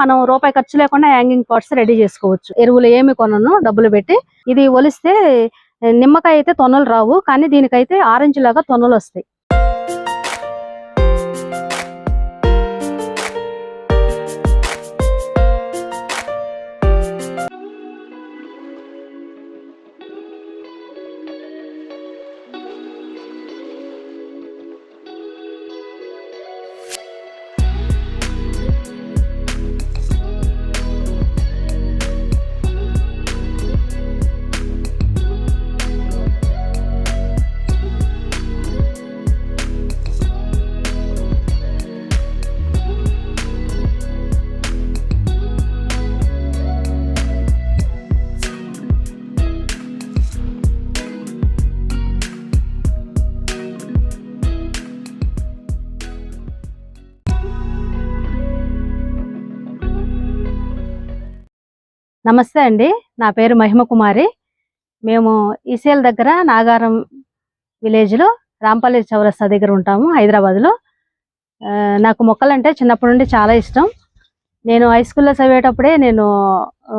మనం రూపాయి ఖర్చు లేకుండా హ్యాంగింగ్ పాట్స్ రెడీ చేసుకోవచ్చు. ఎరువులు ఏమి కొనను డబ్బులు పెట్టి. ఇది ఒలిస్తే నిమ్మకాయ అయితే తొనలు రావు కానీ దీనికైతే ఆరెంజ్ లాగా తొనలు వస్తాయి. నమస్తే అండి. నా పేరు మహిమ కుమారి. మేము ఈసీఎల్ దగ్గర నాగారం విలేజ్లో రాంపల్లి చౌరస్తా దగ్గర ఉంటాము హైదరాబాద్లో. ఆ, నాకు మొక్కలంటే చిన్నప్పటి నుండి చాలా ఇష్టం. నేను హై స్కూల్లో చదివేటప్పుడే నేను ఆ,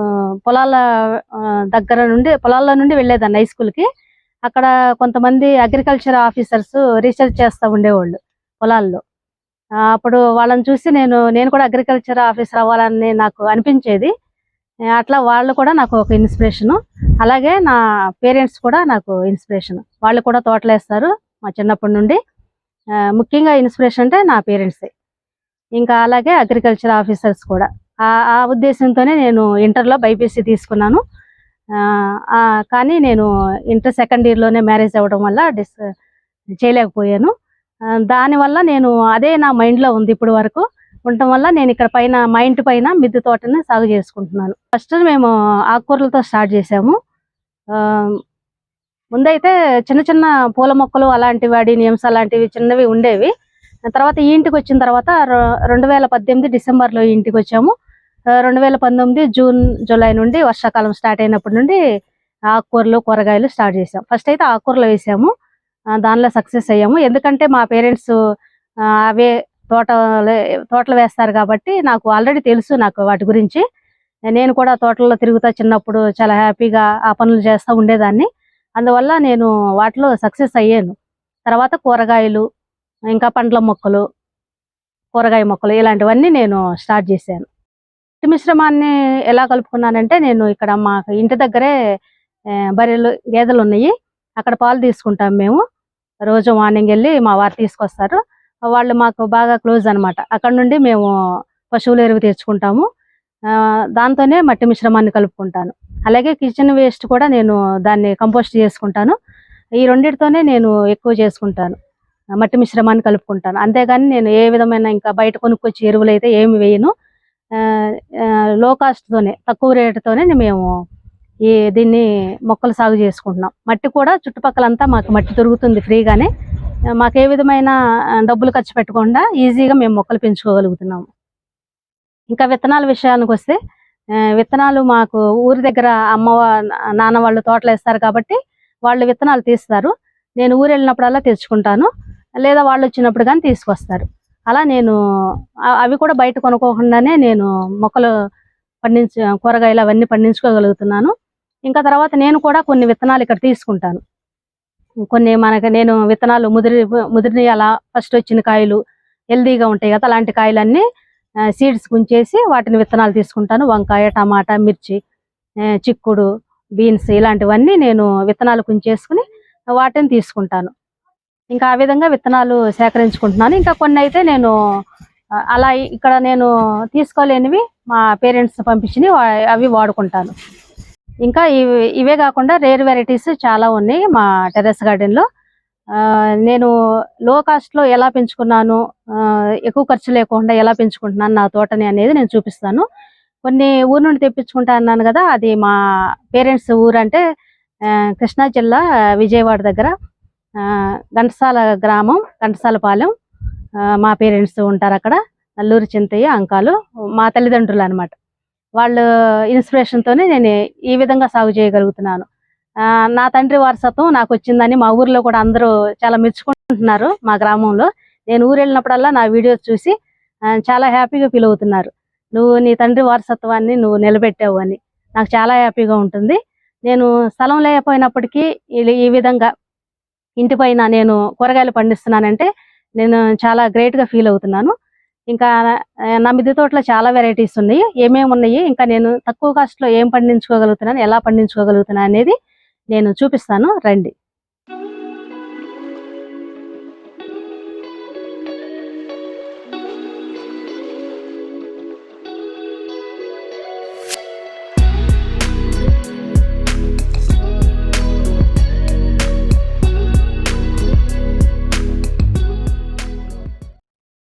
పొలాల దగ్గర నుండి పొలాల నుండి వెళ్ళేదాన్ని హై స్కూల్కి. అక్కడ కొంతమంది అగ్రికల్చర్ ఆఫీసర్స్ రీసెర్చ్ చేస్తూ ఉండేవాళ్ళు పొలాల్లో. అప్పుడు వాళ్ళని చూసి నేను నేను కూడా అగ్రికల్చర్ ఆఫీసర్ అవ్వాలని నాకు అనిపించేది. అట్లా వాళ్ళు కూడా నాకు ఒక ఇన్స్పిరేషన్ అలాగే నా పేరెంట్స్ కూడా నాకు ఇన్స్పిరేషన్ వాళ్ళు కూడా తోటలేస్తారు మా చిన్నప్పటి నుండి. ముఖ్యంగా ఇన్స్పిరేషన్ అంటే నా పేరెంట్సే ఇంకా అలాగే అగ్రికల్చర్ ఆఫీసర్స్ కూడా. ఆ ఆ ఉద్దేశంతోనే నేను ఇంటర్లో బైపీసీ తీసుకున్నాను. కానీ నేను ఇంటర్ సెకండ్ ఇయర్లోనే మ్యారేజ్ అవ్వడం వల్ల డిస్ చేయలేకపోయాను. దానివల్ల నేను అదే నా మైండ్లో ఉంది ఇప్పుడు వరకు. ఉండటం వల్ల నేను ఇక్కడ పైన మా ఇంటి పైన మిద్దె తోటని సాగు చేసుకుంటున్నాను. ఫస్ట్ మేము ఆకుకూరలతో స్టార్ట్ చేసాము ఆ, ముందైతే చిన్న చిన్న పూల మొక్కలు అలాంటివి వాడినియమ్స్ అలాంటివి చిన్నవి ఉండేవి. తర్వాత ఈ ఇంటికి వచ్చిన తర్వాత రెండు వేల పద్దెనిమిది డిసెంబర్లో ఈ ఇంటికి వచ్చాము. రెండు వేల పంతొమ్మిది జూన్ జూలై నుండి వర్షాకాలం స్టార్ట్ అయినప్పటి నుండి ఆకుకూరలు కూరగాయలు స్టార్ట్ చేసాం ఫస్ట్ అయితే ఆకుకూరలు వేసాము. దానిలో సక్సెస్ అయ్యాము. ఎందుకంటే మా పేరెంట్స్ అవే తోట తోటలు వేస్తారు కాబట్టి నాకు ఆల్రెడీ తెలుసు నాకు వాటి గురించి. నేను కూడా తోటల్లో తిరుగుతా చిన్నప్పుడు చాలా హ్యాపీగా ఆ పనులు చేస్తూ ఉండేదాన్ని. అందువల్ల నేను వాటిలో సక్సెస్ అయ్యాను. తర్వాత కూరగాయలు ఇంకా పండ్ల మొక్కలు కూరగాయ మొక్కలు ఇలాంటివన్నీ నేను స్టార్ట్ చేశాను. ఈ మిశ్రమాన్ని ఎలా కలుపుకున్నానంటే నేను ఇక్కడ మా ఇంటి దగ్గరే బర్రెలు గేదెలు ఉన్నాయి. అక్కడ పాలు తీసుకుంటాం మేము. రోజు మార్నింగ్ వెళ్ళి మా వారు తీసుకొస్తారు. వాళ్ళు మాకు బాగా క్లోజ్ అనమాట అక్కడ నుండి మేము పశువుల ఎరువు తెచ్చుకుంటాము. ఆ, దాంతోనే మట్టి మిశ్రమాన్ని కలుపుకుంటాను. అలాగే కిచెన్ వేస్ట్ కూడా నేను దాన్ని కంపోస్ట్ చేసుకుంటాను. ఈ రెండిటితోనే నేను ఎక్కువ చేసుకుంటాను. మట్టి మిశ్రమాన్ని కలుపుకుంటాను. అంతేగాని నేను ఏ విధమైన ఇంకా బయట కొనుక్కొచ్చి ఎరువులు అయితే ఏమి వేయను. లో కాస్ట్తోనే తక్కువ రేటుతోనే మేము ఈ దీన్ని మొక్కలు సాగు చేసుకుంటున్నాం. మట్టి కూడా చుట్టుపక్కలంతా మాకు మట్టి దొరుకుతుంది ఫ్రీగానే. మాకు ఏ విధమైన డబ్బులు ఖర్చు పెట్టకుండా ఈజీగా మేము మొక్కలు పెంచుకోగలుగుతున్నాము ఇంకా విత్తనాల విషయానికి వస్తే విత్తనాలు మాకు ఊరి దగ్గర అమ్మ నాన్న వాళ్ళు తోటలు వేస్తారు కాబట్టి వాళ్ళు విత్తనాలు తీస్తారు. నేను ఊరు వెళ్ళినప్పుడల్లా తెచ్చుకుంటాను. లేదా వాళ్ళు వచ్చినప్పుడు కానీ తీసుకొస్తారు. అలా నేను అవి కూడా బయట కొనుక్కోకుండానే నేను మొక్కలు పండించ కూరగాయలు అవన్నీ పండించుకోగలుగుతున్నాను. ఇంకా తర్వాత నేను కూడా కొన్ని విత్తనాలు ఇక్కడ తీసుకుంటాను. కొన్ని మనకి నేను విత్తనాలు ముదిరి ముదిరిని అలా ఫస్ట్ వచ్చిన కాయలు హెల్దీగా ఉంటాయి కదా అలాంటి కాయలన్నీ సీడ్స్ గుంచేసి వాటిని విత్తనాలు తీసుకుంటాను. వంకాయ టమాటా మిర్చి చిక్కుడు బీన్స్ ఇలాంటివన్నీ నేను విత్తనాలు గుంచేసుకుని వాటిని తీసుకుంటాను. ఇంకా ఆ విధంగా విత్తనాలు సేకరించుకుంటున్నాను. ఇంకా కొన్ని అయితే నేను అలా ఇక్కడ నేను తీసుకోలేనివి మా పేరెంట్స్ పంపించినవి అవి వాడుకుంటాను. ఇంకా ఇవి ఇవే కాకుండా రేర్ వెరైటీస్ చాలా ఉన్నాయి మా టెర్రస్ గార్డెన్లో. ఆ, నేను లో కాస్ట్లో ఎలా పెంచుకున్నాను ఎక్కువ ఖర్చు లేకుండా ఎలా పెంచుకుంటున్నాను నా తోటని అనేది నేను చూపిస్తాను. కొన్ని ఊరు నుండి తెప్పించుకుంటా అన్నాను కదా అది మా పేరెంట్స్ ఊరు అంటే కృష్ణా జిల్లా విజయవాడ దగ్గర. ఆ, ఘంటసాల గ్రామం ఘంటసాలపాలెం మా పేరెంట్స్ ఉంటారు అక్కడ నల్లూరు చింతయ్య అంకాలు మా తల్లిదండ్రులు అనమాట వాళ్ళు ఇన్స్పిరేషన్తోనే నేను ఈ విధంగా సాగు చేయగలుగుతున్నాను. నా తండ్రి వారసత్వం నాకు వచ్చిందని మా ఊర్లో కూడా అందరూ చాలా మెచ్చుకుంటున్నారు మా గ్రామంలో. నేను ఊరు వెళ్ళినప్పుడల్లా నా వీడియోస్ చూసి చాలా హ్యాపీగా ఫీల్ అవుతున్నారు. నువ్వు నీ తండ్రి వారసత్వాన్ని నువ్వు నిలబెట్టావు అని. నాకు చాలా హ్యాపీగా ఉంటుంది. నేను స్థలం లేకపోయినప్పటికీ ఈ- ఈ విధంగా ఇంటి పైన నేను కూరగాయలు పండిస్తున్నానంటే నేను చాలా గ్రేట్గా ఫీల్ అవుతున్నాను. ఇంకా నా మిద్దె తోటలో చాలా వెరైటీస్ ఉన్నాయి. ఏమేమి ఉన్నాయి? ఇంకా నేను తక్కువ కాస్ట్లో ఏం పండించుకోగలుగుతున్నాను? ఎలా పండించుకోగలుగుతున్నాను అనేది నేను చూపిస్తాను. రండి.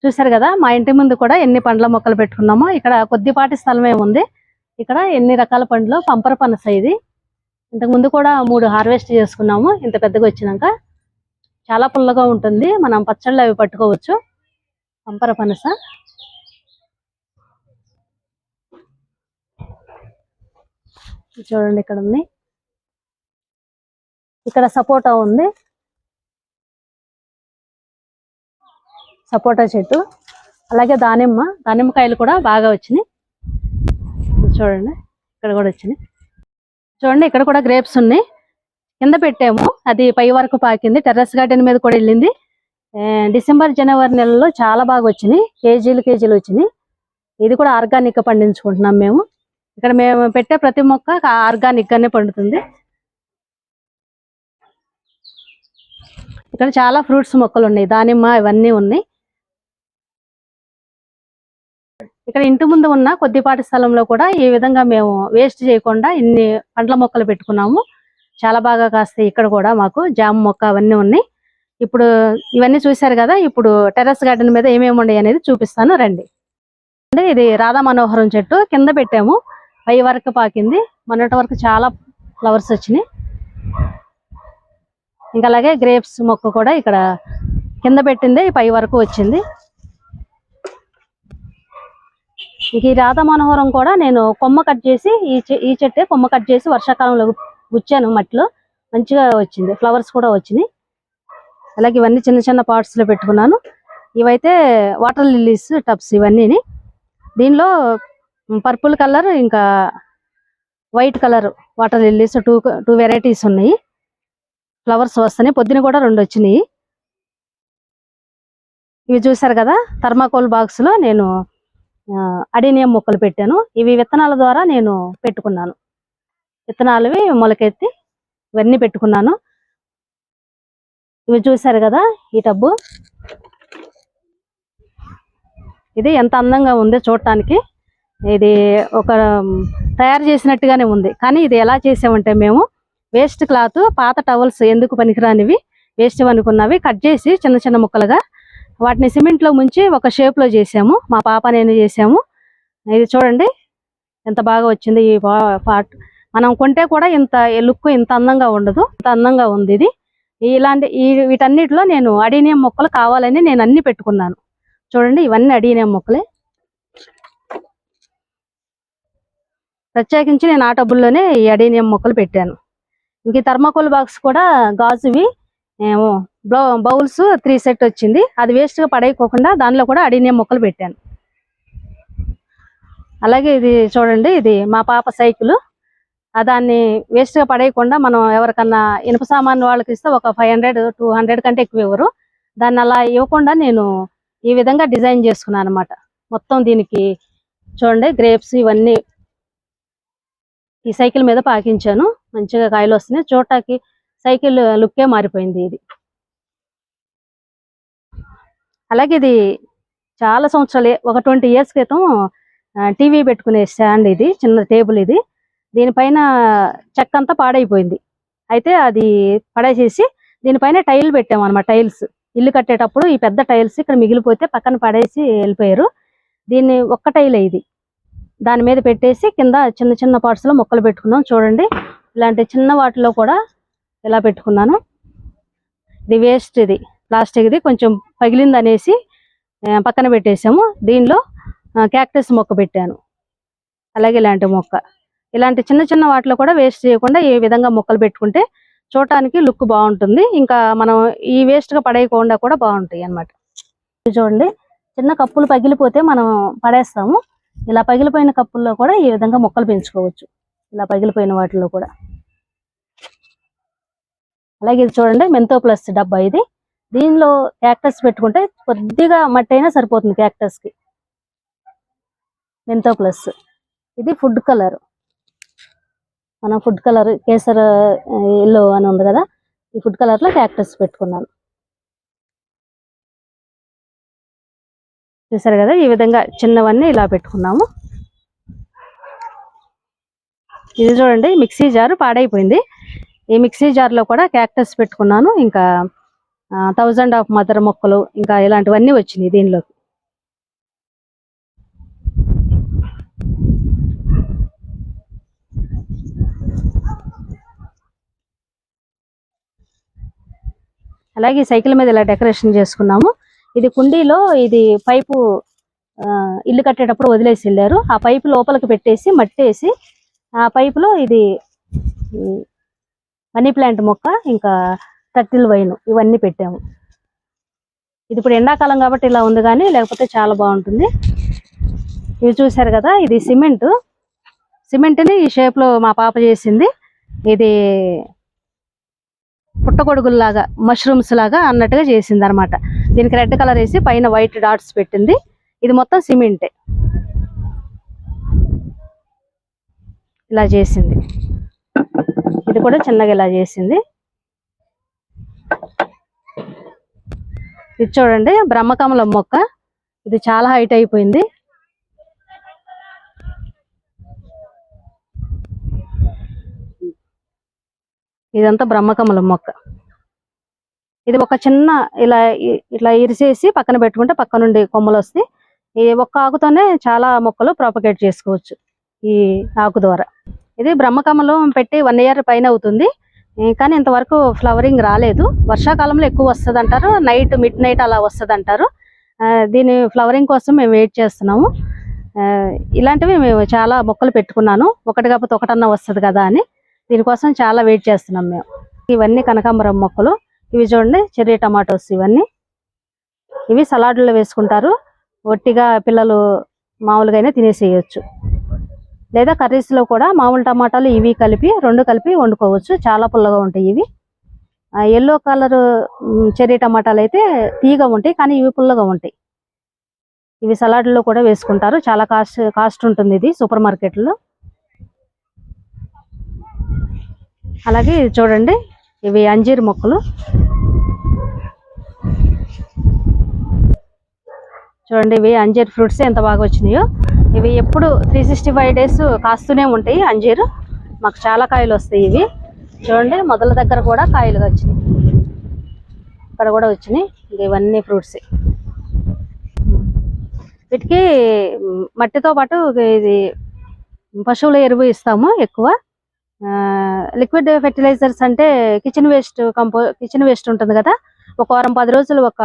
చూసారు కదా మా ఇంటి ముందు కూడా ఎన్ని పండ్ల మొక్కలు పెట్టుకున్నామో ఇక్కడ కొద్దిపాటి స్థలమే ఉంది. ఇక్కడ ఎన్ని రకాల పండ్లు పంపర పనస ఇది. ఇంతకు ముందు కూడా మూడు హార్వెస్ట్ చేసుకున్నాము ఇంత పెద్దగా వచ్చినాక. చాలా పుల్లగా ఉంటుంది మనం పచ్చళ్ళు అవి పట్టుకోవచ్చు. పంపర పనస. చూడండి ఇక్కడ ఉంది. ఇక్కడ సపోటా ఉంది. సపోటా చెట్టు అలాగే దానిమ్మ దానిమ్మకాయలు కూడా బాగా వచ్చినాయి. చూడండి ఇక్కడ కూడా వచ్చినాయి. చూడండి ఇక్కడ కూడా గ్రేప్స్ ఉన్నాయి. కింద పెట్టాము. అది పై వరకు పాకింది. టెర్రస్ గార్డెన్ మీద కూడా వెళ్ళింది. డిసెంబర్ జనవరి నెలలో చాలా బాగా వచ్చినాయి. కేజీలు కేజీలు వచ్చినాయి. ఇది కూడా ఆర్గానిక్ పండించుకుంటున్నాం మేము. ఇక్కడ మేము పెట్టే ప్రతి మొక్క ఆర్గానిక్ గానే పండుతుంది. ఇక్కడ చాలా ఫ్రూట్స్ మొక్కలు ఉన్నాయి. దానిమ్మ ఇవన్నీ ఉన్నాయి. ఇక్కడ ఇంటి ముందు ఉన్న కొద్దిపాటి స్థలంలో కూడా ఈ విధంగా మేము వేస్ట్ చేయకుండా ఇన్ని పండ్ల మొక్కలు పెట్టుకున్నాము. చాలా బాగా కాస్తాయి ఇక్కడ కూడా మాకు జామ మొక్క అవన్నీ ఉన్నాయి. ఇప్పుడు ఇవన్నీ చూశారు కదా ఇప్పుడు టెర్రస్ గార్డెన్ మీద ఏమేమి ఉన్నాయి అనేది చూపిస్తాను. రండి. అంటే ఇది రాధా మనోహరం చెట్టు కింద పెట్టాము. పై వరకు పాకింది. మొన్నటి వరకు చాలా ఫ్లవర్స్ వచ్చినాయి. ఇంకా అలాగే గ్రేప్స్ మొక్క కూడా ఇక్కడ కింద పెట్టిందే పై వరకు వచ్చింది ఇక ఈ రాధా మనోహరం కూడా నేను కొమ్మ కట్ చేసి ఈ ఈ చెట్టే కొమ్మ కట్ చేసి వర్షాకాలంలో గుచ్చాను మట్టిలో. మంచిగా వచ్చింది. ఫ్లవర్స్ కూడా వచ్చినాయి. అలాగే ఇవన్నీ చిన్న చిన్న పార్ట్స్లో పెట్టుకున్నాను. ఇవైతే వాటర్ లిల్లీస్ టబ్స్ ఇవన్నీ దీనిలో పర్పుల్ కలర్ ఇంకా white colour water lilies two two varieties ఉన్నాయి. ఫ్లవర్స్ వస్తున్నాయి. పొద్దున కూడా రెండు వచ్చినాయి. ఇవి చూసారు కదా థర్మాకోల్ బాక్స్లో నేను అడినియం మొక్కలు పెట్టాను. ఇవి విత్తనాల ద్వారా నేను పెట్టుకున్నాను. విత్తనాలవి మొలకెత్తి ఇవన్నీ పెట్టుకున్నాను. ఇవి చూసారు కదా ఈ టబ్బు? ఇది ఎంత అందంగా ఉంది చూడటానికి. ఇది ఒక తయారు చేసినట్టుగానే ఉంది. కానీ ఇది ఎలా చేసామంటే మేము వేస్ట్ క్లాత్ పాత టవల్స్ ఎందుకు పనికిరానివి? వేస్ట్ అనుకున్నవి కట్ చేసి చిన్న చిన్న ముక్కలుగా వాటిని సిమెంట్లో ముంచి ఒక షేప్లో చేసాము. మా పాప నేను చేసాము. ఇది చూడండి ఎంత బాగా వచ్చింది ఈ పార్ట్. మనం కొంటే కూడా ఇంత లుక్ ఇంత అందంగా ఉండదు. ఇంత అందంగా ఉంది ఇది. ఇలాంటి ఈ వీటన్నిటిలో నేను అడీనియం మొక్కలు కావాలని నేను అన్ని పెట్టుకున్నాను. చూడండి ఇవన్నీ అడీనియం మొక్కలే. ప్రత్యేకించి నేను ఆ టబ్బుల్లోనే ఈ అడీనియం మొక్కలు పెట్టాను. ఇంక ఈ థర్మాకోల్ బాక్స్ కూడా గాజువి. ఏమో బౌల్స్ త్రీ సెట్ వచ్చింది. అది వేస్ట్గా పడేయకోకుండా దానిలో కూడా అడినే మొక్కలు పెట్టాను. అలాగే ఇది చూడండి ఇది మా పాప సైకిల్. దాన్ని వేస్ట్గా పడేయకుండా మనం ఎవరికన్నా ఇనుప సామాన్ వాళ్ళకి ఇస్తే ఒక ఫైవ్ హండ్రెడ్ టూ హండ్రెడ్ కంటే ఎక్కువ ఇవ్వరు. దాన్ని అలా ఇవ్వకుండా నేను ఈ విధంగా డిజైన్ చేసుకున్నాను అనమాట మొత్తం దీనికి చూడండి గ్రేప్స్ ఇవన్నీ ఈ సైకిల్ మీద పాకించాను. మంచిగా కాయలు వస్తున్నాయి. చూడటానికి సైకిల్ లుక్కే మారిపోయింది ఇది. అలాగే ఇది చాలా సంవత్సరాలు ఒక ట్వంటీ ఇయర్స్ క్రితం టీవీ పెట్టుకునే స్టాండ్ ఇది చిన్న టేబుల్ ఇది. దీనిపైన చెక్క అంతా పాడైపోయింది. అయితే అది పడేసేసి దీనిపైన టైల్ పెట్టాము అనమాట టైల్స్. ఇల్లు కట్టేటప్పుడు ఈ పెద్ద టైల్స్ ఇక్కడ మిగిలిపోతే పక్కన పడేసి వెళ్ళిపోయారు. దీన్ని ఒక్క టైల్ ఇది. దాని మీద పెట్టేసి కింద చిన్న చిన్న పార్ట్స్లో లో మొక్కలు పెట్టుకున్నాం చూడండి. ఇలాంటి చిన్న వాటిలో కూడా ఇలా పెట్టుకున్నాను. ఇది వేస్ట్ ఇది. ప్లాస్టిక్ది కొంచెం పగిలింది అనేసి పక్కన పెట్టేసాము. దీనిలో క్యాక్టస్ మొక్క పెట్టాను. అలాగే ఇలాంటి మొక్క. ఇలాంటి చిన్న చిన్న వాటిలో కూడా వేస్ట్ చేయకుండా ఈ విధంగా మొక్కలు పెట్టుకుంటే చూడటానికి లుక్ బాగుంటుంది. ఇంకా మనం ఈ వేస్ట్గా పడేయకుండా కూడా బాగుంటాయి అన్నమాట. ఇది చూడండి. చిన్న కప్పులు పగిలిపోతే మనం పడేస్తాము. ఇలా పగిలిపోయిన కప్పుల్లో కూడా ఈ విధంగా మొక్కలు పెంచుకోవచ్చు. ఇలా పగిలిపోయిన వాటిలో కూడా. అలాగే ఇది చూడండి. మెంతో ప్లస్ డబ్బా ఇది. దీనిలో క్యాక్టస్ పెట్టుకుంటే కొద్దిగా మట్టి అయినా సరిపోతుంది క్యాక్టస్కి మెంతో ప్లస్. ఇది ఫుడ్ కలర్. మనం ఫుడ్ కలర్ కేసర్ ఎల్లో అని ఉంది కదా ఈ ఫుడ్ కలర్లో క్యాక్టస్ పెట్టుకున్నాను చూసారు కదా ఈ విధంగా చిన్నవన్నీ ఇలా పెట్టుకున్నాము. ఇది చూడండి మిక్సీ జారు పాడైపోయింది. ఈ మిక్సీ జార్లో కూడా క్యాక్టస్ పెట్టుకున్నాను. ఇంకా థౌజండ్ ఆఫ్ మదర్ మొక్కలు ఇంకా ఇలాంటివన్నీ వచ్చినాయి దీనిలోకి. అలాగే సైకిల్ మీద ఇలా డెకరేషన్ చేసుకున్నాము. ఇది కుండీలో ఇది పైపు ఇల్లు కట్టేటప్పుడు వదిలేసి వెళ్ళారు. ఆ పైపు లోపలికి పెట్టేసి మట్టేసి ఆ పైపులో ఇది మనీ ప్లాంట్ మొక్క ఇంకా టర్టిల్ వైన్ ఇవన్నీ పెట్టాము. ఇది ఇప్పుడు ఎండాకాలం కాబట్టి ఇలా ఉంది కానీ లేకపోతే చాలా బాగుంటుంది. ఇవి చూశారు కదా ఇది సిమెంట్. సిమెంట్ని ఈ షేప్లో లో మా పాప చేసింది. ఇది పుట్టగొడుగుల్లాగా మష్రూమ్స్ లాగా అన్నట్టుగా చేసింది అనమాట దీనికి రెడ్ కలర్ వేసి పైన వైట్ డాట్స్ పెట్టింది. ఇది మొత్తం సిమెంటే. ఇలా చేసింది. ఇది కూడా చిన్నగా ఇలా చేసింది. ఇది చూడండి బ్రహ్మకమలం మొక్క. ఇది చాలా హైట్ అయిపోయింది. ఇదంతా బ్రహ్మకమలం మొక్క. ఇది ఒక చిన్న ఇలా ఇట్లా ఇరిసేసి పక్కన పెట్టుకుంటే పక్క నుండి కొమ్మలు వస్తాయి ఈ ఒక్క ఆకుతోనే చాలా మొక్కలు ప్రాపగేట్ చేసుకోవచ్చు ఈ ఆకు ద్వారా. ఇది బ్రహ్మకమలం పెట్టి వన్ ఇయర్ పైన అవుతుంది. కానీ ఇంతవరకు ఫ్లవరింగ్ రాలేదు. వర్షాకాలంలో ఎక్కువ వస్తుంది అంటారు నైట్ మిడ్ నైట్ అలా వస్తుంది అంటారు దీని ఫ్లవరింగ్ కోసం మేము వెయిట్ చేస్తున్నాము. ఆ, ఇలాంటివి మేము చాలా మొక్కలు పెట్టుకున్నాను. ఒకటి కాకపోతే ఒకటన్నా వస్తుంది కదా అని. దీనికోసం చాలా వెయిట్ చేస్తున్నాం మేము. ఇవన్నీ కనకాంబరం మొక్కలు. ఇవి చూడండి చెర్రీ టమాటోస్ ఇవన్నీ. ఇవి సలాడ్లో వేసుకుంటారు. ఒట్టిగా పిల్లలు మామూలుగానే తినేసేయచ్చు. లేదా కర్రీస్లో కూడా మామూలు టమాటాలు ఇవి కలిపి రెండు కలిపి వండుకోవచ్చు. చాలా పుల్లగా ఉంటాయి ఇవి. ఎల్లో కలర్ చెర్రీ టమాటాలు అయితే తీయగా ఉంటాయి కానీ ఇవి పుల్లగా ఉంటాయి. ఇవి సలాడ్లో కూడా వేసుకుంటారు. చాలా కాస్ట్ కాస్ట్ ఉంటుంది ఇది సూపర్ మార్కెట్లో. అలాగే ఇది చూడండి ఇవి అంజీర్ మొక్కలు. చూడండి ఇవి అంజీర్ ఫ్రూట్స్ ఎంత బాగా వచ్చినాయో. ఇవి ఎప్పుడు త్రీ సిక్స్టీ ఫైవ్ డేస్ కాస్తూనే ఉంటాయి అంజీరు. మాకు చాలా కాయలు వస్తాయి ఇవి. చూడండి మొదల దగ్గర కూడా కాయలు వచ్చినాయి. ఇక్కడ కూడా వచ్చినాయి. ఇవన్నీ ఫ్రూట్స్ వీటికి మట్టితో పాటు ఇది పశువుల ఎరువు ఇస్తాము ఎక్కువ. లిక్విడ్ ఫెర్టిలైజర్స్ అంటే kitchen waste compo kitchen waste ఉంటుంది కదా. ఒక వారం పది రోజులు ఒక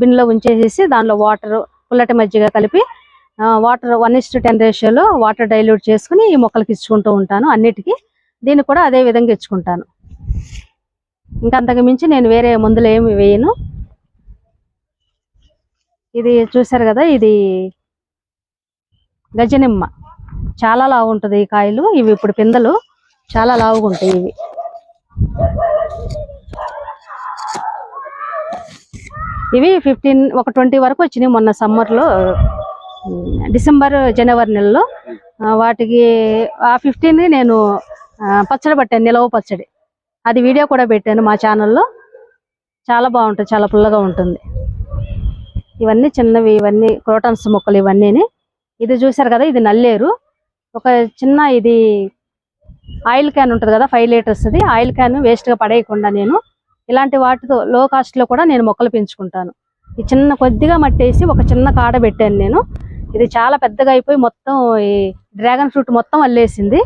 బిన్లో ఉంచేసేసి దానిలో వాటర్ పుల్లటి మజ్జిగ కలిపి వాటర్ వన్ ఇస్ టెన్ రేషియోలో వాటర్ డైల్యూట్ చేసుకుని ఈ మొక్కలకి ఇచ్చుకుంటూ ఉంటాను అన్నిటికీ. దీన్ని కూడా అదే విధంగా ఇచ్చుకుంటాను. ఇంకా అంతకు మించి నేను వేరే మందులు ఏమి వేయను. ఇది చూసారు కదా ఇది గజనిమ్మ. చాలా లావు ఉంటుంది ఈ కాయలు ఇవి ఇప్పుడు పిందలు. చాలా లావుగా ఉంటాయి ఇవి. ఇవి ఫిఫ్టీన్ ఒక ట్వంటీ వరకు వచ్చినాయి మొన్న సమ్మర్లో డిసెంబర్ జనవరి నెలలో వాటికి ఆ ఫిఫ్టీన్ నేను పచ్చడి పట్టాను నిలవ పచ్చడి. అది వీడియో కూడా పెట్టాను మా ఛానల్లో. చాలా బాగుంటుంది చాలా పుల్లగా ఉంటుంది. ఇవన్నీ చిన్నవి ఇవన్నీ క్రోటన్స్ మొక్కలు ఇవన్నీ ఇది చూసారు కదా ఇది నల్లేరు. ఒక చిన్న ఇది ఆయిల్ క్యాన్ ఉంటుంది కదా ఫైవ్ లీటర్స్ అది ఆయిల్ క్యాన్ వేస్ట్గా పడేయకుండా నేను ఇలాంటి వాటితో లో కాస్ట్లో కూడా నేను మొక్కలు పెంచుకుంటాను. ఈ చిన్న కొద్దిగా మట్టేసి ఒక చిన్న కాడ పెట్టాను నేను. ఇది చాలా పెద్దగా అయిపోయి మొత్తం ఈ డ్రాగన్ ఫ్రూట్ మొత్తం అల్లేసింది.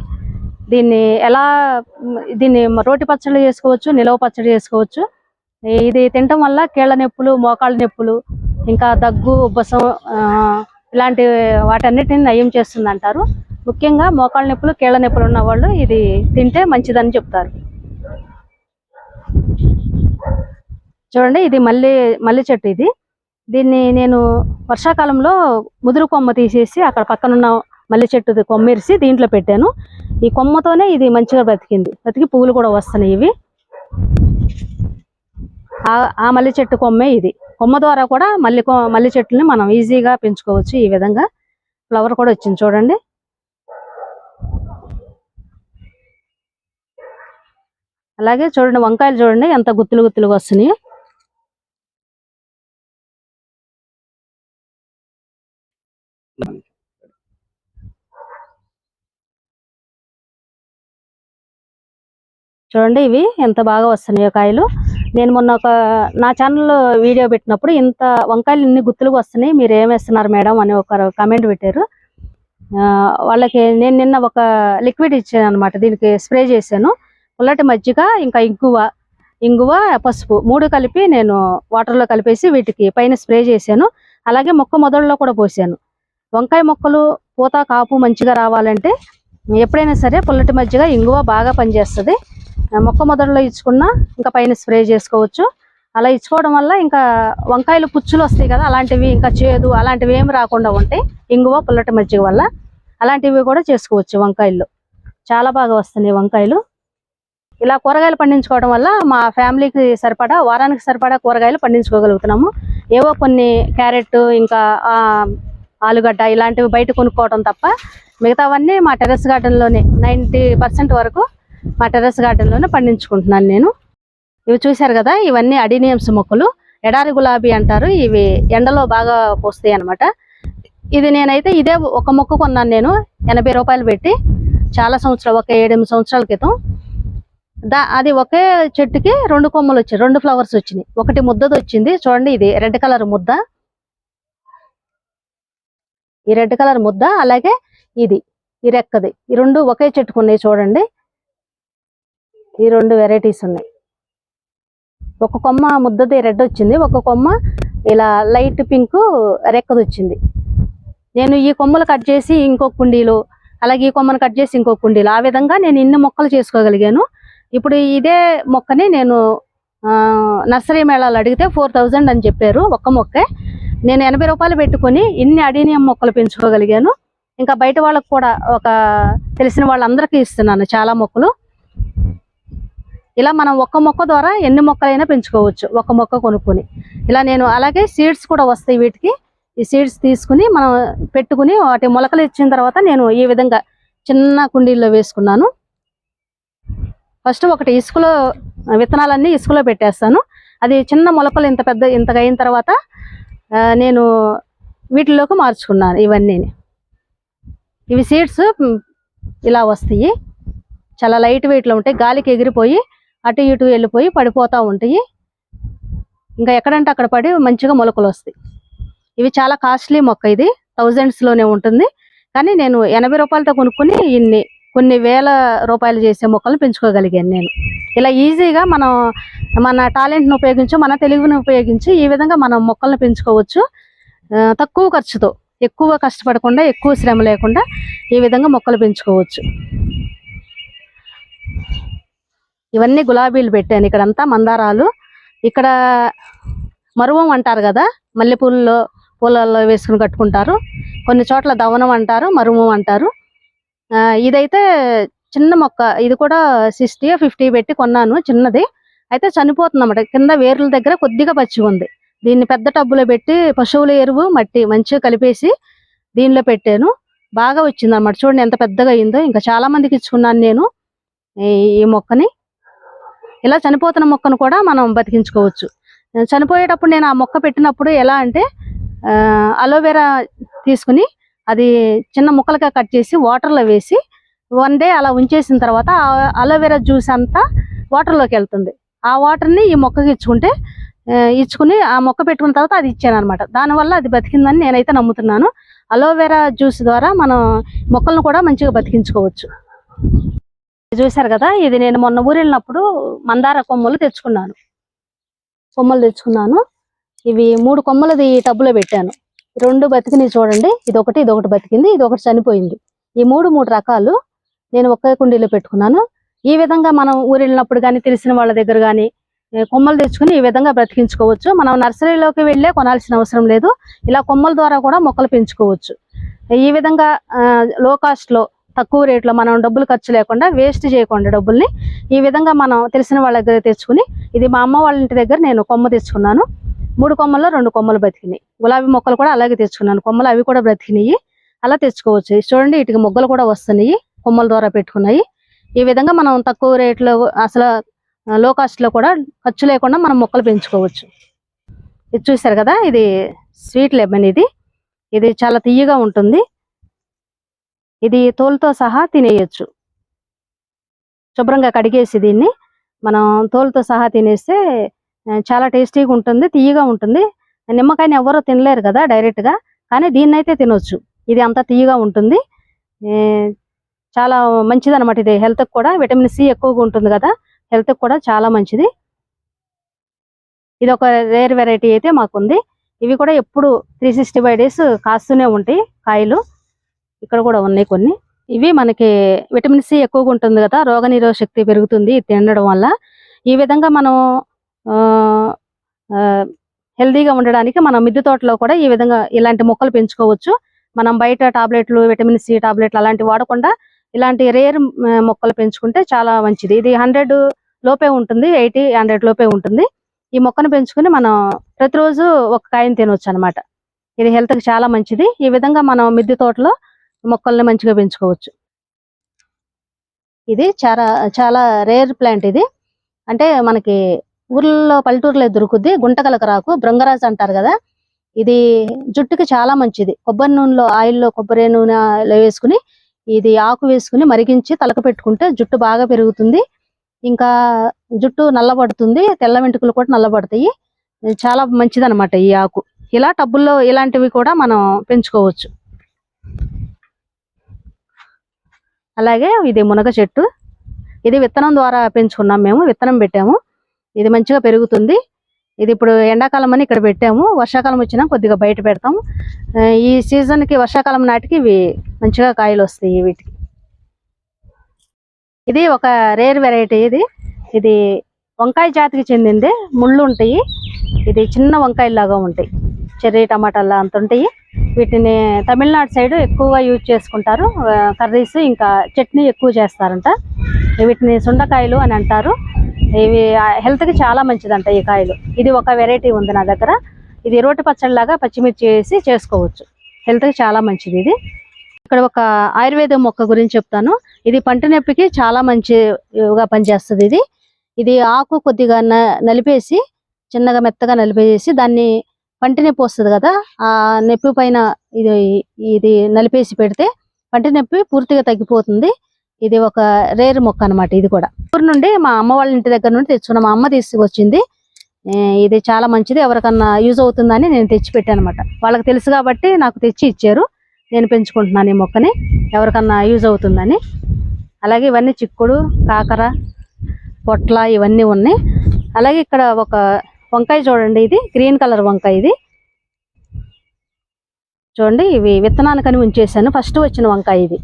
దీన్ని ఎలా దీన్ని రోటి పచ్చడి చేసుకోవచ్చు నిలవ పచ్చడి చేసుకోవచ్చు. ఇది తినటం వల్ల కీళ్ళ నొప్పులు మోకాళ్ళ నొప్పులు ఇంకా దగ్గు ఉబ్బసం ఆ, ఇలాంటి వాటన్నిటిని నయం చేస్తుంది అంటారు ముఖ్యంగా మోకాళ్ళ నొప్పులు కీళ్ళ నొప్పులు ఉన్న వాళ్ళు ఇది తింటే మంచిదని చెప్తారు. చూడండి ఇది మల్లి మల్లి చెట్టు ఇది. దీన్ని నేను వర్షాకాలంలో ముదురు కొమ్మ తీసేసి అక్కడ పక్కనున్న మల్లె చెట్టు కొమ్మెరిసి దీంట్లో పెట్టాను. ఈ కొమ్మతోనే ఇది మంచిగా బ్రతికింది. బ్రతికి పువ్వులు కూడా వస్తున్నాయి ఇవి. ఆ- ఆ మల్లె చెట్టు కొమ్మే ఇది. కొమ్మ ద్వారా కూడా మల్లె మల్లె చెట్టుని మనం ఈజీగా పెంచుకోవచ్చు ఈ విధంగా. ఫ్లవర్ కూడా వచ్చింది చూడండి. అలాగే చూడండి వంకాయలు చూడండి ఎంత గుత్తులు గుత్తులుగా వస్తున్నాయి. చూడండి ఇవి ఎంత బాగా వస్తున్నాయో కాయలు. నేను మొన్న ఒక నా ఛానల్లో వీడియో పెట్టినప్పుడు ఇంత వంకాయలు ఇన్ని గుత్తులుగా వస్తున్నాయి మీరు ఏమేస్తున్నారు మేడం అని ఒక కమెంట్ పెట్టారు. ఆ, వాళ్ళకి నేను నిన్న ఒక లిక్విడ్ ఇచ్చాను అనమాట దీనికి స్ప్రే చేశాను. పుల్లటి మజ్జిగ ఇంకా ఇంగువ ఇంగువ పసుపు మూడు కలిపి నేను వాటర్లో కలిపేసి వీటికి పైన స్ప్రే చేశాను. అలాగే మొక్క మొదల్లో కూడా పోసాను. వంకాయ మొక్కలు పూత కాపు మంచిగా రావాలంటే ఎప్పుడైనా సరే పుల్లటి మజ్జిగ ఇంగువ బాగా పనిచేస్తుంది. మొక్క మొదట్లో ఇచ్చుకున్నా ఇంకా పైన స్ప్రే చేసుకోవచ్చు. అలా ఇచ్చుకోవడం వల్ల ఇంకా వంకాయలు పుచ్చులు వస్తాయి కదా అలాంటివి ఇంకా చేదు అలాంటివి ఏమి రాకుండా ఉంటాయి. ఇంగువ పుల్లటి మజ్జిగ వల్ల అలాంటివి కూడా చేసుకోవచ్చు వంకాయలు చాలా బాగా వస్తున్నాయి వంకాయలు. ఇలా కూరగాయలు పండించుకోవడం వల్ల మా ఫ్యామిలీకి సరిపడా వారానికి సరిపడా కూరగాయలు పండించుకోగలుగుతున్నాము. ఏవో కొన్ని క్యారెట్ ఇంకా ఆ, ఆలుగడ్డ ఇలాంటివి బయట కొనుక్కోవడం తప్ప మిగతావన్నీ మా టెర్రస్ గార్డెన్లోనే నైంటీ పర్సెంట్ వరకు మా టెర్రస్ గార్డెన్లోనే పండించుకుంటున్నాను నేను. ఇవి చూశారు కదా ఇవన్నీ అడినియమ్స్ మొక్కలు. ఎడారి గులాబీ అంటారు ఇవి ఎండలో బాగా పోస్తాయి అన్నమాట. ఇది నేనైతే ఇదే ఒక మొక్క కొన్నాను నేను ఎనభై రూపాయలు పెట్టి చాలా సంవత్సరాలు ఒక ఏడెనిమిది సంవత్సరాల క్రితం. దా అది ఒకే చెట్టుకి రెండు కొమ్మలు వచ్చాయి రెండు ఫ్లవర్స్ వచ్చినాయి. ఒకటి ముద్దది వచ్చింది చూడండి ఇది రెడ్ కలర్ ముద్ద. ఈ రెడ్ కలర్ ముద్ద అలాగే ఇది ఈ రెక్కది. ఈ రెండు ఒకే చెట్టుకు ఉన్నాయి చూడండి. ఈ రెండు వెరైటీస్ ఉన్నాయి. ఒక కొమ్మ ముద్దది రెడ్ వచ్చింది ఒక కొమ్మ ఇలా లైట్ పింక్ రెక్కది వచ్చింది. నేను ఈ కొమ్మలు కట్ చేసి ఇంకో కుండీలు అలాగే ఈ కొమ్మను కట్ చేసి ఇంకో కుండీలు. ఆ విధంగా నేను ఇన్ని మొక్కలు చేసుకోగలిగాను. ఇప్పుడు ఇదే మొక్కని నేను ఆ, నర్సరీ మేళాలు అడిగితే ఫోర్ థౌజండ్ అని చెప్పారు ఒక్క మొక్కే. నేను ఎనభై రూపాయలు పెట్టుకొని ఇన్ని అడీనియం మొక్కలు పెంచుకోగలిగాను. ఇంకా బయట వాళ్ళకు కూడా ఒక తెలిసిన వాళ్ళందరికీ ఇస్తున్నాను చాలా మొక్కలు. ఇలా మనం ఒక్క మొక్క ద్వారా ఎన్ని మొక్కలైనా పెంచుకోవచ్చు ఒక మొక్క కొనుక్కొని. ఇలా నేను అలాగే సీడ్స్ కూడా వస్తాయి వీటికి. ఈ సీడ్స్ తీసుకుని మనం పెట్టుకుని వాటి మొలకలు ఇచ్చిన తర్వాత నేను ఈ విధంగా చిన్న కుండీల్లో వేసుకున్నాను. ఫస్ట్ ఒకటి ఇసుకలో విత్తనాలన్నీ ఇసుకలో పెట్టేస్తాను. అది చిన్న మొలకలు ఇంత పెద్ద ఇంతగా అయిన తర్వాత నేను వీటిలోకి మార్చుకున్నాను ఇవన్నీ ఇవి సీడ్స్ ఇలా వస్తాయి. చాలా లైట్ వెయిట్లో ఉంటాయి. గాలికి ఎగిరిపోయి అటు ఇటు వెళ్ళిపోయి పడిపోతూ ఉంటాయి. ఇంకా ఎక్కడంటే అక్కడ పడి మంచిగా మొలకలు వస్తాయి. ఇవి చాలా కాస్ట్లీ మొక్క ఇది. థౌజండ్స్లోనే లోనే ఉంటుంది. కానీ నేను ఎనభై రూపాయలతో కొనుక్కుని ఇన్ని కొన్ని వేల రూపాయలు చేసే మొక్కలను పెంచుకోగలిగాను నేను. ఇలా ఈజీగా మనం మన టాలెంట్ను ఉపయోగించి మన తెలివిని ఉపయోగించి ఈ విధంగా మనం మొక్కలను పెంచుకోవచ్చు. తక్కువ ఖర్చుతో ఎక్కువ కష్టపడకుండా ఎక్కువ శ్రమ లేకుండా ఈ విధంగా మొక్కలు పెంచుకోవచ్చు. ఇవన్నీ గులాబీలు పెట్టాను. ఇక్కడంతా మందారాలు. ఇక్కడ మరువం అంటారు కదా మల్లెపూలలో పూలలో వేసుకుని కట్టుకుంటారు. కొన్ని చోట్ల దవనం అంటారు మరువం అంటారు. ఇదైతే చిన్న మొక్క. ఇది కూడా సిక్స్టీ ఫిఫ్టీ పెట్టి కొన్నాను చిన్నది. అయితే చనిపోతుంది అన్నమాట కింద వేర్ల దగ్గర కొద్దిగా పచ్చి ఉంది. దీన్ని పెద్ద టబ్బులో పెట్టి పశువుల ఎరువు మట్టి మంచిగా కలిపేసి దీనిలో పెట్టాను. బాగా వచ్చింది అన్నమాట చూడండి ఎంత పెద్దగా అయిందో. ఇంకా చాలా మందికి ఇచ్చుకున్నాను నేను ఈ- మొక్కని. ఇలా చనిపోతున్న మొక్కను కూడా మనం బతికించుకోవచ్చు. చనిపోయేటప్పుడు నేను ఆ మొక్క పెట్టినప్పుడు ఎలా అంటే అలోవెరా తీసుకుని అది చిన్న ముక్కలుగా కట్ చేసి వాటర్లో వేసి వన్ డే అలా ఉంచేసిన తర్వాత ఆ అలోవెరా జ్యూస్ అంతా వాటర్లోకి వెళ్తుంది. ఆ వాటర్ని ఈ మొక్కకి ఇచ్చుకుంటే ఇచ్చుకుని ఆ మొక్క పెట్టుకున్న తర్వాత అది ఇచ్చాను అనమాట దానివల్ల అది బతికిందని నేనైతే నమ్ముతున్నాను. అలోవెరా జ్యూస్ ద్వారా మనం మొక్కలను కూడా మంచిగా బతికించుకోవచ్చు. ఇది చూశారు కదా ఇది నేను మొన్న ఊరు వెళ్ళినప్పుడు మందార కొమ్మలు తెచ్చుకున్నాను. కొమ్మలు తెచ్చుకున్నాను. ఇవి మూడు కొమ్మలది ఈ టబ్బులో పెట్టాను. రెండు బతికినవి చూడండి. ఇది ఒకటి ఇది ఒకటి బతికింది. ఇది ఒకటి చనిపోయింది. ఈ మూడు మూడు రకాలు నేను ఒకే కుండీలో పెట్టుకున్నాను. ఈ విధంగా మనం ఊరు వెళ్ళినప్పుడు కానీ తెలిసిన వాళ్ళ దగ్గర కానీ కొమ్మలు తెచ్చుకుని ఈ విధంగా బ్రతికించుకోవచ్చు. మనం నర్సరీలోకి వెళ్ళే కొనాల్సిన అవసరం లేదు. ఇలా కొమ్మల ద్వారా కూడా మొక్కలు పెంచుకోవచ్చు. ఈ విధంగా లో కాస్ట్లో తక్కువ రేట్లో మనం డబ్బులు ఖర్చు లేకుండా వేస్ట్ చేయకుండా డబ్బుల్ని ఈ విధంగా మనం తెలిసిన వాళ్ళ దగ్గర తెచ్చుకుని ఇది మా అమ్మ వాళ్ళ ఇంటి దగ్గర నేను కొమ్మ తెచ్చుకున్నాను. మూడు కొమ్మల్లో రెండు కొమ్మలు బ్రతికినాయి. గులాబీ మొక్కలు కూడా అలాగే తెచ్చుకున్నాను. కొమ్మలు అవి కూడా బ్రతికినాయి. అలా తెచ్చుకోవచ్చు. చూడండి వీటికి మొగ్గలు కూడా వస్తున్నాయి. కొమ్మల ద్వారా పెట్టుకున్నాయి. ఈ విధంగా మనం తక్కువ రేట్లో అసలు లో కాస్ట్లో కూడా ఖర్చు లేకుండా మనం మొక్కలు పెంచుకోవచ్చు. ఇది చూసారు కదా ఇది స్వీట్ లెమన్ ఇది. ఇది చాలా తీయగా ఉంటుంది. ఇది తోలుతో సహా తినేయొచ్చు. శుభ్రంగా కడిగేసి దీన్ని మనం తోలుతో సహా తినేస్తే చాలా టేస్టీగా ఉంటుంది తీయగా ఉంటుంది. నిమ్మకాయని ఎవరో తినలేరు కదా డైరెక్ట్గా కానీ దీన్ని అయితే తినొచ్చు. ఇది అంత తీయగా ఉంటుంది. చాలా మంచిది అనమాట ఇది హెల్త్ కూడా విటమిన్ సి ఎక్కువగా ఉంటుంది కదా హెల్త్ కూడా చాలా మంచిది. ఇది ఒక రేర్ వెరైటీ అయితే మాకుంది. ఇవి కూడా ఎప్పుడు త్రీ సిక్స్టీ ఫైవ్ డేస్ కాస్తూనే ఉంటాయి కాయలు. ఇక్కడ కూడా ఉన్నాయి కొన్ని. ఇవి మనకి విటమిన్ సి ఎక్కువగా ఉంటుంది కదా రోగనిరోధ శక్తి పెరుగుతుంది ఇది తినడం వల్ల. ఈ విధంగా మనం హెల్దీగా ఉండడానికి మనం మిద్దె తోటలో కూడా ఈ విధంగా ఇలాంటి మొక్కలు పెంచుకోవచ్చు. మనం బయట టాబ్లెట్లు విటమిన్ సి టాబ్లెట్లు అలాంటివి వాడకుండా ఇలాంటి రేర్ మొక్కలు పెంచుకుంటే చాలా మంచిది. ఇది హండ్రెడ్ లోపే ఉంటుంది ఎయిటీ హండ్రెడ్ లోపే ఉంటుంది. ఈ మొక్కను పెంచుకుని మనం ప్రతిరోజు ఒక కాయను తినొచ్చు అన్నమాట ఇది హెల్త్కి చాలా మంచిది. ఈ విధంగా మనం మిద్దె తోటలో మొక్కల్ని మంచిగా పెంచుకోవచ్చు. ఇది చాలా చాలా రేర్ ప్లాంట్ ఇది. అంటే మనకి ఊర్లలో పల్లెటూరులో దొరుకుద్ది. గుంటకలకరాకు బృంగరాజ్ అంటారు కదా. ఇది జుట్టుకి చాలా మంచిది. కొబ్బరి నూనెలో ఆయిల్లో కొబ్బరి నూనెలో వేసుకుని ఇది ఆకు వేసుకుని మరిగించి తలకు పెట్టుకుంటే జుట్టు బాగా పెరుగుతుంది. ఇంకా జుట్టు నల్లబడుతుంది. తెల్ల వెంట్రుకలు కూడా నల్లబడతాయి. చాలా మంచిది ఈ ఆకు. ఇలా టబ్బుల్లో ఇలాంటివి కూడా మనం పెంచుకోవచ్చు. అలాగే ఇది మునగ చెట్టు. ఇది విత్తనం ద్వారా పెంచుకున్నాం మేము. విత్తనం పెట్టాము. ఇది మంచిగా పెరుగుతుంది. ఇది ఇప్పుడు ఎండాకాలం అని ఇక్కడ పెట్టాము. వర్షాకాలం వచ్చినా కొద్దిగా బయట పెడతాము. ఈ సీజన్కి వర్షాకాలం నాటికి ఇవి మంచిగా కాయలు వస్తాయి వీటికి. ఇది ఒక రేర్ వెరైటీ ఇది. ఇది వంకాయ జాతికి చెందింది. ముళ్ళు ఉంటాయి. ఇది చిన్న వంకాయలాగా ఉంటాయి. చెర్రీ టమాటాలు అంత ఉంటాయి. వీటిని తమిళనాడు సైడ్ ఎక్కువగా యూజ్ చేసుకుంటారు. కర్రీస్ ఇంకా చట్నీ ఎక్కువ చేస్తారంట. వీటిని సుండకాయలు అని అంటారు. ఇవి హెల్త్కి చాలా మంచిదంట ఈ కాయలు. ఇది ఒక వెరైటీ ఉంది నా దగ్గర. ఇది రోటి పచ్చడి లాగా పచ్చిమిర్చి వేసి చేసుకోవచ్చు. హెల్త్కి చాలా మంచిది ఇది. ఇక్కడ ఒక ఆయుర్వేద మొక్క గురించి చెప్తాను. ఇది పంట నొప్పికి చాలా మంచిగా పనిచేస్తుంది ఇది. ఇది ఆకు కొద్దిగా నలిపేసి చిన్నగా మెత్తగా నలిపేసి దాన్ని పంటి నొప్పి వస్తుంది కదా ఆ నొప్పి పైన ఇది ఇది నలిపేసి పెడితే పంటి నొప్పి పూర్తిగా తగ్గిపోతుంది. ఇది ఒక రేర్ మొక్క అన్నమాట ఇది కూడా. ఊరు నుండి మా అమ్మ వాళ్ళ ఇంటి దగ్గర నుండి తెచ్చుకున్న మా అమ్మ తీసుకొచ్చింది ఇది చాలా మంచిది. ఎవరికన్నా యూజ్ అవుతుందని నేను తెచ్చి పెట్టాను అనమాట వాళ్ళకి తెలుసు కాబట్టి నాకు తెచ్చి ఇచ్చారు. నేను పెంచుకుంటున్నాను ఈ మొక్కని. ఎవరికన్నా యూజ్ అవుతుందని. అలాగే ఇవన్నీ చిక్కుడు కాకర పొట్ల ఇవన్నీ ఉన్నాయి. అలాగే ఇక్కడ ఒక వంకాయ చూడండి ఇది. గ్రీన్ కలర్ వంకాయ ఇది. చూడండి ఇవి విత్తనానికని ఉంచేసాను ఫస్ట్ వచ్చిన వంకాయ ఇది.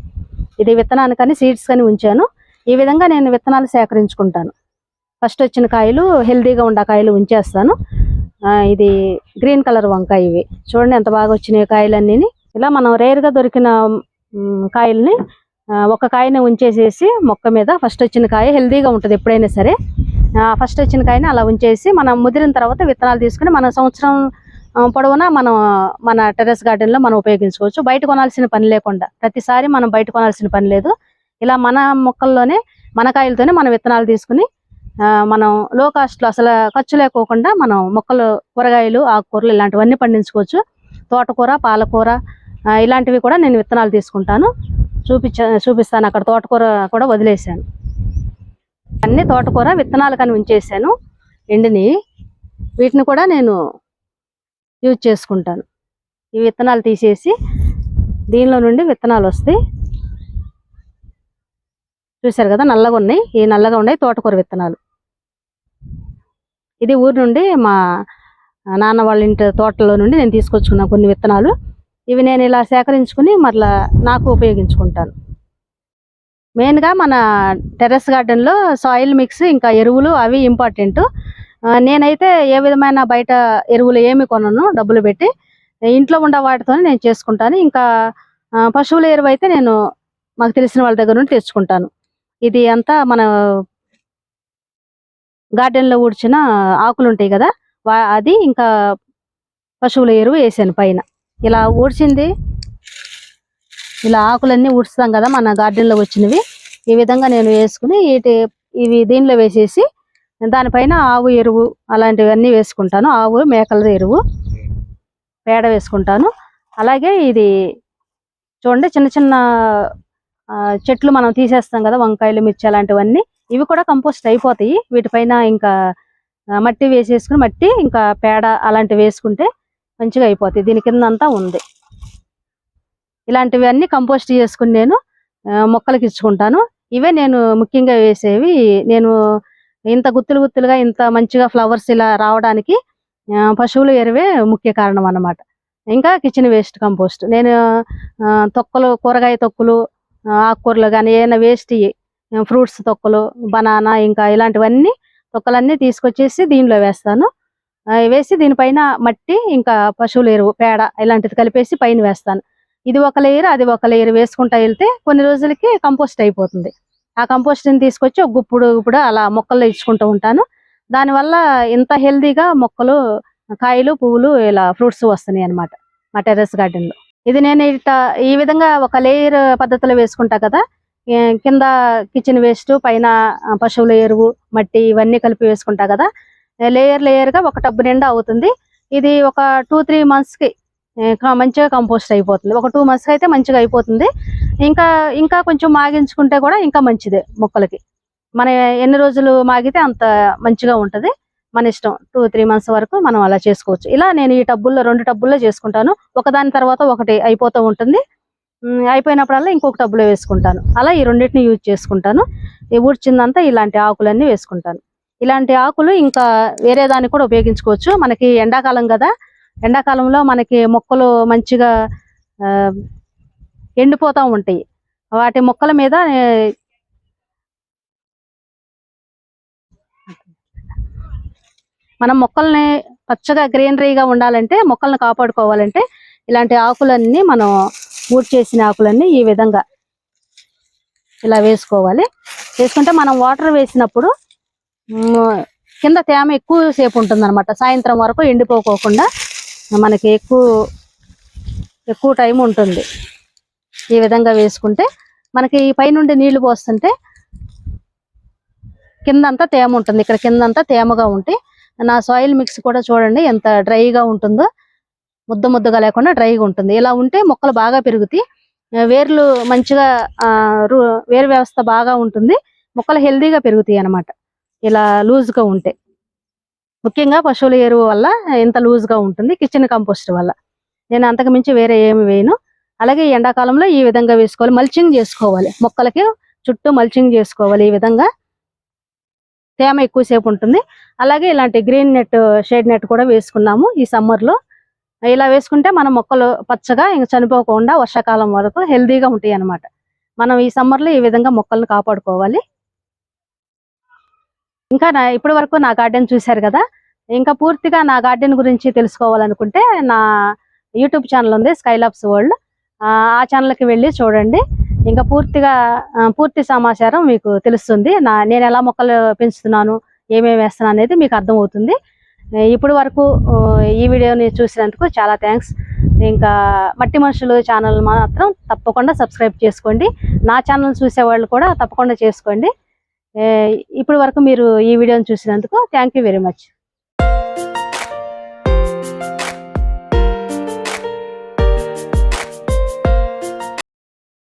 ఇది విత్తనానికని సీడ్స్ కానీ ఉంచాను. ఈ విధంగా నేను విత్తనాలు సేకరించుకుంటాను. ఫస్ట్ వచ్చిన కాయలు హెల్దీగా ఉండే కాయలు ఉంచేస్తాను. ఇది గ్రీన్ కలర్ వంకాయ ఇవి. చూడండి ఎంత బాగా వచ్చినాయి కాయలన్నీ ఇలా మనం రేర్గా దొరికిన కాయల్ని ఒక కాయని ఉంచేసేసి మొక్క మీద ఫస్ట్ వచ్చిన కాయ హెల్దీగా ఉంటుంది ఎప్పుడైనా సరే. ఫస్ట్ వచ్చిన కాయని అలా ఉంచేసి మనం ముదిరిన తర్వాత విత్తనాలు తీసుకుని మన సంవత్సరం పొడవునా మనం మన టెర్రస్ గార్డెన్లో మనం ఉపయోగించుకోవచ్చు. బయట కొనాల్సిన పని లేకుండా ప్రతిసారి మనం బయట కొనాల్సిన పని లేదు. ఇలా మన మొక్కల్లోనే మన కాయలతోనే మనం విత్తనాలు తీసుకుని మనం లో కాస్ట్లో అసలు ఖర్చు లేకోకుండా మనం మొక్కలు కూరగాయలు ఆకుకూరలు ఇలాంటివన్నీ పండించుకోవచ్చు. తోటకూర పాలకూర ఇలాంటివి కూడా నేను విత్తనాలు తీసుకుంటాను. చూపించ చూపిస్తాను. అక్కడ తోటకూర కూడా వదిలేసాను అన్ని తోటకూర విత్తనాలు కానీ ఉంచేసాను ఎండిని వీటిని కూడా నేను యూజ్ చేసుకుంటాను. ఈ విత్తనాలు తీసేసి దీనిలో నుండి విత్తనాలు వస్తాయి. చూసారు కదా నల్లగా ఉన్నాయి. ఈ నల్లగా ఉన్నాయి తోటకూర విత్తనాలు. ఇది ఊరు నుండి మా నాన్న వాళ్ళ ఇంటి తోటలో నుండి నేను తీసుకొచ్చుకున్నాను కొన్ని విత్తనాలు. ఇవి నేను ఇలా సేకరించుకుని మరలా నాకు ఉపయోగించుకుంటాను. మెయిన్గా మన టెర్రస్ గార్డెన్లో సాయిల్ మిక్స్ ఇంకా ఎరువులు అవి ఇంపార్టెంట్. నేనైతే ఏ విధమైన బయట ఎరువులు ఏమి కొనను డబ్బులు పెట్టి. ఇంట్లో ఉండే వాటితోనే నేను చేసుకుంటాను. ఇంకా ఆ, పశువుల ఎరువు అయితే నేను మాకు తెలిసిన వాళ్ళ దగ్గర నుండి తెచ్చుకుంటాను. ఇది అంతా మన గార్డెన్లో ఊడ్చిన ఆకులు ఉంటాయి కదా వా- అది ఇంకా పశువుల ఎరువు వేసాను పైన. ఇలా ఊడ్చింది. ఇలా ఆకులన్నీ ఊడ్చుతాం కదా మన గార్డెన్లో వచ్చినవి. ఈ విధంగా నేను వేసుకుని వీటి ఇవి దీనిలో వేసేసి దానిపైన ఆవు ఎరువు అలాంటివన్నీ వేసుకుంటాను. ఆవు మేకల ఎరువు పేడ వేసుకుంటాను. అలాగే ఇది చూడండి చిన్న చిన్న చెట్లు మనం తీసేస్తాం కదా వంకాయలు మిర్చి అలాంటివన్నీ. ఇవి కూడా కంపోస్ట్ అయిపోతాయి. వీటిపైన ఇంకా మట్టి వేసేసుకుని మట్టి ఇంకా పేడ అలాంటివి వేసుకుంటే మంచిగా అయిపోతాయి. దీని కింద అంతా ఉంది. ఇలాంటివి అన్ని కంపోస్ట్ చేసుకుని నేను మొక్కలకి ఇచ్చుకుంటాను. ఇవే నేను ముఖ్యంగా వేసేవి. నేను ఇంత గుత్తులు గుత్తులుగా ఇంత మంచిగా ఫ్లవర్స్ ఇలా రావడానికి ఆ, పశువుల ఎరువే ముఖ్య కారణం అన్నమాట. ఇంకా కిచెన్ వేస్ట్ కంపోస్ట్. నేను ఆ, తొక్కలు కూరగాయ తొక్కులు ఆకుకూరలు కానీ ఏమైనా వేస్ట్ ఫ్రూట్స్ తొక్కలు బనానా ఇంకా ఇలాంటివన్నీ తొక్కలన్నీ తీసుకొచ్చేసి దీనిలో వేస్తాను. వేసి దీనిపైన మట్టి ఇంకా పశువుల ఎరువు పేడ ఇలాంటిది కలిపేసి పైన వేస్తాను. ఇది ఒక లేయర్ అది ఒక లేయర్ వేసుకుంటా వెళ్తే కొన్ని రోజులకి కంపోస్ట్ అయిపోతుంది. ఆ కంపోస్ట్ని తీసుకొచ్చి ఒక గుప్పుడు గుప్పుడు అలా మొక్కల్లో ఇచ్చుకుంటూ ఉంటాను. దానివల్ల ఇంత హెల్దీగా మొక్కలు కాయలు పువ్వులు ఇలా ఫ్రూట్స్ వస్తున్నాయి అన్నమాట మా టెర్రస్ గార్డెన్లో ఇది నేను ఇట్ట ఈ విధంగా ఒక లేయర్ పద్ధతిలో వేసుకుంటా కదా కింద కిచెన్ వేస్ట్ పైన పశువుల ఎరువు మట్టి ఇవన్నీ కలిపి వేసుకుంటా కదా లేయర్ లేయర్గా ఒక టబ్బు నిండా అవుతుంది. ఇది ఒక టూ త్రీ మంత్స్కి మంచిగా కంపోస్ట్ అయిపోతుంది. ఒక టూ మంత్స్ అయితే మంచిగా అయిపోతుంది. ఇంకా ఇంకా కొంచెం మాగించుకుంటే కూడా ఇంకా మంచిదే మొక్కలకి. మన ఎన్ని రోజులు మాగితే అంత మంచిగా ఉంటది. మన ఇష్టం. టూ త్రీ మంత్స్ వరకు మనం అలా చేసుకోవచ్చు. ఇలా నేను ఈ టబ్బుల్లో రెండు టబ్బుల్లో చేసుకుంటాను. ఒకదాని తర్వాత ఒకటి అయిపోతూ ఉంటుంది. అయిపోయినప్పుడల్లా ఇంకొక టబ్బులో వేసుకుంటాను. అలా ఈ రెండింటిని యూజ్ చేసుకుంటాను. ఈ ఊడ్చిందంతా ఇలాంటి ఆకులన్నీ వేసుకుంటాను. ఇలాంటి ఆకులు ఇంకా వేరే దానికి కూడా ఉపయోగించుకోవచ్చు. మనకి ఎండాకాలం కదా ఎండాకాలంలో మనకి మొక్కలు మంచిగా ఆ, ఎండిపోతా ఉంటాయి. వాటి మొక్కల మీద మనం మొక్కల్ని పచ్చగా గ్రీనరీగా ఉండాలంటే మొక్కల్ని కాపాడుకోవాలంటే ఇలాంటి ఆకులన్నీ మనం ఊడ్చేసిన ఆకులన్నీ ఈ విధంగా ఇలా వేసుకోవాలి. వేసుకుంటే మనం వాటర్ వేసినప్పుడు కింద తేమ ఎక్కువ సేపు ఉంటుంది అనమాట సాయంత్రం వరకు ఎండిపోకోకుండా మనకి ఎక్కువ ఎక్కువ టైం ఉంటుంది. ఈ విధంగా వేసుకుంటే మనకి ఈ పైనుండి నీళ్ళు పోస్తుంటే కిందంతా తేమ ఉంటుంది. ఇక్కడ కిందంతా తేమగా ఉంటే నా సాయిల్ మిక్స్ కూడా చూడండి ఎంత డ్రైగా ఉంటుందో. ముద్ద ముద్దగా లేకుండా డ్రైగా ఉంటుంది. ఇలా ఉంటే మొక్కలు బాగా పెరుగుతాయి. వేర్లు మంచిగా వేరు వ్యవస్థ బాగా ఉంటుంది. మొక్కలు హెల్దీగా పెరుగుతాయి అన్నమాట. ఇలా లూజ్గా ఉంటే. ముఖ్యంగా పశువుల ఎరువు వల్ల ఇంత లూజ్గా ఉంటుంది కిచెన్ కంపోస్ట్ వల్ల. నేను అంతకు మించి వేరే ఏమి వేయను. అలాగే ఈ ఎండాకాలంలో ఈ విధంగా వేసుకోవాలి మల్చింగ్ చేసుకోవాలి. మొక్కలకి చుట్టూ మల్చింగ్ చేసుకోవాలి ఈ విధంగా. తేమ ఎక్కువసేపు ఉంటుంది. అలాగే ఇలాంటి గ్రీన్ నెట్ షేడ్ నెట్ కూడా వేసుకున్నాము ఈ సమ్మర్లో. ఇలా వేసుకుంటే మన మొక్కలు పచ్చగా ఇంక చనిపోకుండా వర్షాకాలం వరకు హెల్దీగా ఉంటాయి అన్నమాట మనం ఈ సమ్మర్లో ఈ విధంగా మొక్కలను కాపాడుకోవాలి. ఇంకా నా ఇప్పటి వరకు నా గార్డెన్ చూశారు కదా ఇంకా పూర్తిగా నా గార్డెన్ గురించి తెలుసుకోవాలనుకుంటే నా యూట్యూబ్ ఛానల్ ఉంది స్కైలాబ్స్ వరల్డ్ ఆ ఛానల్కి వెళ్ళి చూడండి. ఇంకా పూర్తిగా పూర్తి సమాచారం మీకు తెలుస్తుంది. నా నేను ఎలా మొక్కలు పెంచుతున్నాను ఏమేమి వేస్తున్నాను అనేది మీకు అర్థమవుతుంది. ఇప్పటి వరకు ఈ వీడియోని చూసినందుకు చాలా థ్యాంక్స్ ఇంకా మట్టి మనుషులు ఛానల్ మాత్రం తప్పకుండా సబ్స్క్రైబ్ చేసుకోండి. నా ఛానల్ చూసే వాళ్ళు కూడా తప్పకుండా చేసుకోండి. ఇప్పటి వరకు మీరు ఈ వీడియోని చూసినందుకు థ్యాంక్ యూ వెరీ మచ్.